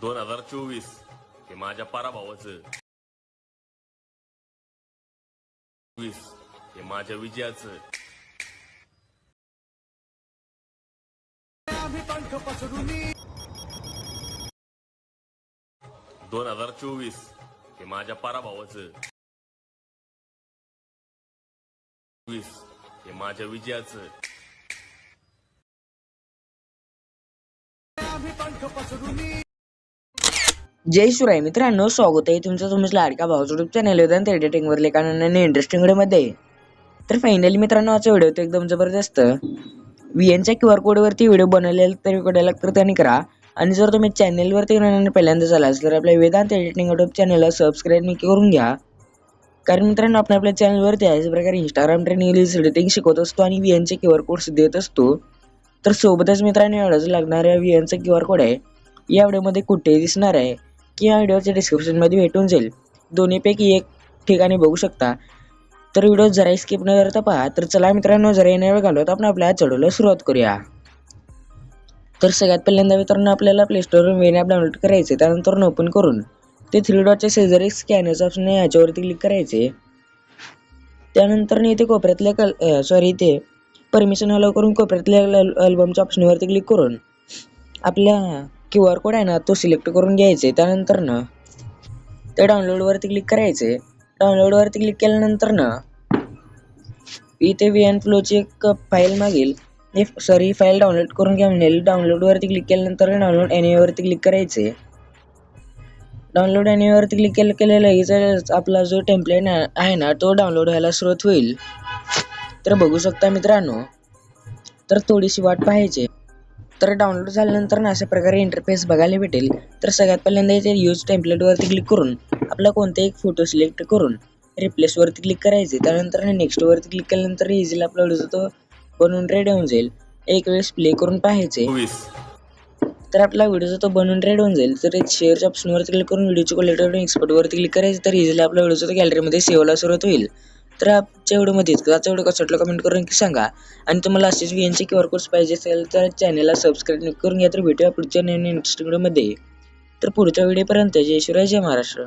दोन हजार चोवीस हे माझ्या पराभावाचं. वीस हे माझ्या विजयाचं. दोन हजार चोवीस हे माझ्या पराभावाचं. वीस हे माझ्या विजयाचं. जय शिवराय मित्रांनो स्वागत आहे तुमचं तुमचं लाडका भाऊ युट्यूब चॅनल वेदांत एडिटिंगवर एका नवीन इंटरेस्टिंगमध्ये. तर फायनली मित्रांनो आजचा व्हिडिओ तो एकदम जबरदस्त. व्ही एनच्या क्यू आर कोडवरती व्हिडिओ बनवलेला तर व्हिडिओ लागतं तर त्यांनी करा. आणि जर तुम्ही चॅनलवरती पहिल्यांदा झालास तर आपल्या वेदांत एडिटिंग यूट्यूब चॅनलला सबस्क्राईब नक्की करून घ्या. कारण मित्रांनो आपण आपल्या चॅनलवरती अशा प्रकारे इंस्टाग्राम ट्रेनिंग एडिटिंग शिकवत असतो आणि व्ही एनचे क्यू आर कोड्स देत असतो. तर सोबतच मित्रांनो एवढंच लागणाऱ्या व्ही एनचा क्यू आर कोड आहे. या व्हिडिओमध्ये कुठेही दिसणार आहे. की या व्हिडिओच्या डिस्क्रिप्शनमध्ये भेटून जाईल. दोन्हीपैकी एक ठिकाणी बघू शकता. तर व्हिडिओ जरा स्किप न करता पहा. तर चला मित्रांनो जरा येण्या वेळ घालवत आपण आपल्या चढवला सुरुवात करूया. तर सगळ्यात पहिल्यांदा मित्रांनो आपल्याला प्ले स्टोरवरून वेन ॲप डाउनलोड करायचे त्यानंतर ओपन करून ते थ्री डॉटच्या शेजारी स्कॅनर्स ऑप्शन आहे. याच्यावरती क्लिक करायचे त्यानंतर इथे कोपऱ्यातल्या कल सॉरी इथे परमिशन अलाव करून कोपऱ्यातल्या अल्बमच्या ऑप्शनवरती क्लिक करून आपल्या क्यू आर कोड आहे ना तो सिलेक्ट करून घ्यायचे त्यानंतर ना ते डाउनलोडवरती क्लिक करायचे. डाउनलोडवरती क्लिक केल्यानंतर ना इथे व्ही एन फ्लोची एक फाईल मागेल. सॉरी फाईल डाउनलोड करून घ्या म्हणेल. डाउनलोडवरती क्लिक केल्यानंतर डाउनलोड एनिवरती क्लिक करायचे. डाउनलोड एनिवरती क्लिक केलं केलं लगेच आपला जो टेम्पलेट आहे ना तो डाउनलोड व्हायला सुरुवात होईल. तर बघू शकता मित्रांनो तर थोडीशी वाट पाहायची तर डाउनलोड झाल्यानंतर ना अशा प्रकारे इंटरफेस बघायला भेटेल. तर सगळ्यात पहिल्यांदा इथे यूज टेम्पलेटवरती क्लिक करून आपला कोणताही एक फोटो सिलेक्ट करून रिप्लेसवरती क्लिक करायचे. त्यानंतर नेक्स्टवरती क्लिक केल्यानंतर इझिली आपला व्हिडिओ तो बनवून रेडी होऊन जाईल. एक वेळेस प्ले करून पाहायचे. तर आपला व्हिडिओ तो बनवून रेडी होऊन जाईल. तर शेअरच्या ऑप्शनवरती क्लिक करून व्हिडिओची क्वालिटी एक्सपोर्टवरती क्लिक करायचं. तर इझिली आपला व्हिडिओ तो गॅलरीमध्ये सेव्हला सुरुवात होईल. तर आजच्या व्हिडिओमध्ये इतकं आजचा व्हिडिओ कसं कमेंट करून की सांगा. आणि तुम्हाला असेच व्ही एनचे क्यू आर कोड्स पाहिजे असेल तर चॅनलला सबस्क्राईब करून घ्या तर भेटूया पुढच्या नवीन इंटरेस्टिंग व्हिडिओमध्ये तर पुढच्या व्हिडिओपर्यंत जय शिवराय जय महाराष्ट्र.